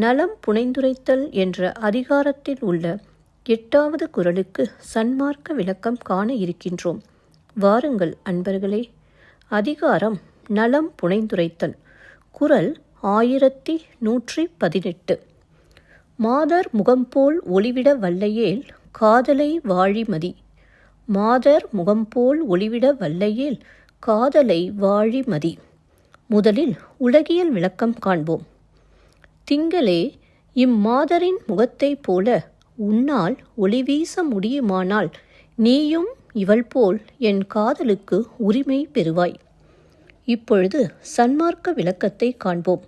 நலம் புனைந்துரைத்தல் என்ற அதிகாரத்தில் உள்ள எட்டாவது குரலுக்கு சன்மார்க்க விளக்கம் காண இருக்கின்றோம். வாருங்கள் அன்பர்களே அதிகாரம் நலம் புனைந்துரைத்தல். குறள் ஆயிரத்தி நூற்றி பதினெட்டு. மாதர் முகம்போல் ஒளிவிட வல்லையேல் காதலை வாழிமதி மாதர் முகம்போல் ஒளிவிட வல்லையேல் காதலை வாழிமதி முதலில் உலகியல் விளக்கம் காண்போம். திங்களே இம்மாதரின் முகத்தைப் போல உன்னால் ஒளி வீச முடியுமானால் நீயும் இவள் போல் என் காதலுக்கு உரிமை பெறுவாய். இப்பொழுது சன்மார்க்க விளக்கத்தை காண்போம்.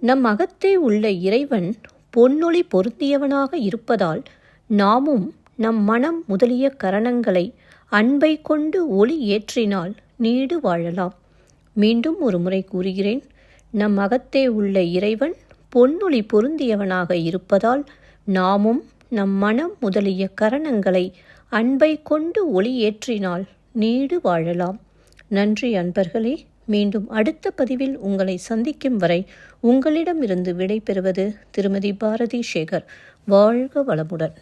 நம் அகத்தே உள்ள இறைவன் பொன்னொளி பொருந்தியவனாக இருப்பதால் நாமும் நம் மனம் முதலிய கரணங்களை அன்பை கொண்டு ஒளி ஏற்றினால் நீடு வாழலாம். மீண்டும் ஒரு முறை கூறுகிறேன். நம் அகத்தே உள்ள இறைவன் பொன்னொளி பொருந்தியவனாக இருப்பதால் நாமும் நம் மனம் முதலிய கரணங்களை அன்பை கொண்டு ஒளியேற்றினால் நீடு வாழலாம். நன்றி அன்பர்களே மீண்டும் அடுத்த பதிவில் உங்களை சந்திக்கும் வரை உங்களிடமிருந்து விடைபெறுவது திருமதி பாரதி சேகர் வாழ்க வளமுடன்.